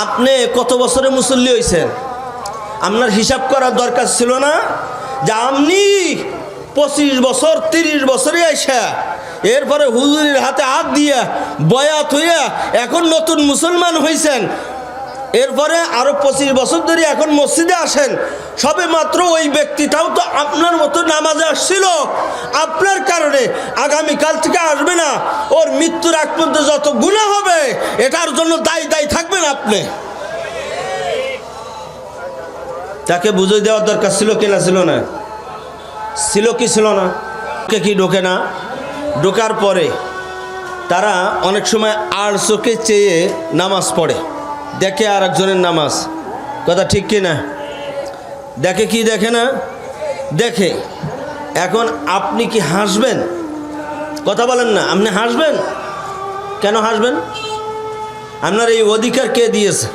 আপনি কত বছরে মুসল্লি হয়েছেন আপনার হিসাব করার দরকার ছিল না যে আপনি পঁচিশ বছর, তিরিশ বছরে আইসা, এরপরে হুজুরের হাতে হাত দিয়া বয়াত হইয়া এখন নতুন মুসলমান হয়েছেন এরপরে আরও পঁচিশ বছর ধরে এখন মসজিদে আসেন, সবে মাত্র ওই ব্যক্তিটাও তো আপনার মতো নামাজে আসছিল। আপনার আগামীকাল থেকে আসবে না। ওর মৃত্যুর আগ পর্যন্ত যত গুণা হবে, এটার জন্য দায়ী দায়ী থাকবেন আপনি। তাকে বুঝে দেওয়ার দরকার ছিল কিনা ছিল না? ছিল কি ছিল না? কে কি ঢোকে না? ঢোকার পরে তারা অনেক সময় আর চোখে চেয়ে নামাজ পড়ে। দেখে আর একজনের নামাজ। কথা ঠিক কি না? দেখে কি দেখে না? দেখে। এখন আপনি কি হাসবেন? কথা বলেন না, আপনি হাসবেন? কেন হাসবেন? আপনার এই অধিকার কে দিয়েছে?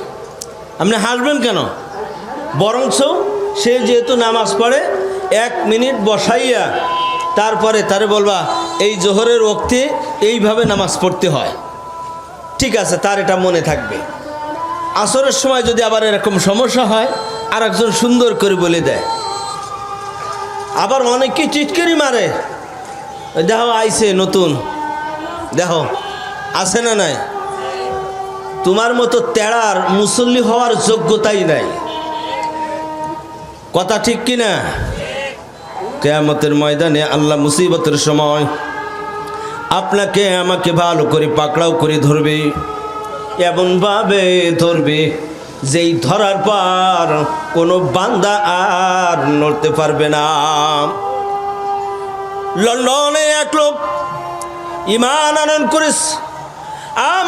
আপনি হাসবেন কেন? বরঞ্চ সে যেহেতু নামাজ পড়ে, এক মিনিট বসাইয়া তারপরে তারে বলবা, এই জোহরের ওক্তে এইভাবে নামাজ পড়তে হয়। ঠিক আছে, তার এটা মনে থাকবে। আসরের সময় যদি আবার এরকম সমস্যা হয় আর একজন সুন্দর করে বলে দেয়। আবার অনেকে চিটকারি মারে। দেখো, আইছে নতুন। দেখো, আছে না নাই? তোমার মতো তেড়ার মুসল্লি হওয়ার যোগ্যতাই নাই। কথা ঠিক কি না? কেয়ামতের ময়দানে আল্লাহ মুসিবতের সময় আপনাকে আমাকে ভালো করে পাকড়াও করে ধরবে, এমনভাবে ধরবে। যেই ধরার পর কোনো বান্দা আর নড়তে পারবে না। লন্ডনে এক লোক ইমান আনন করিস আমি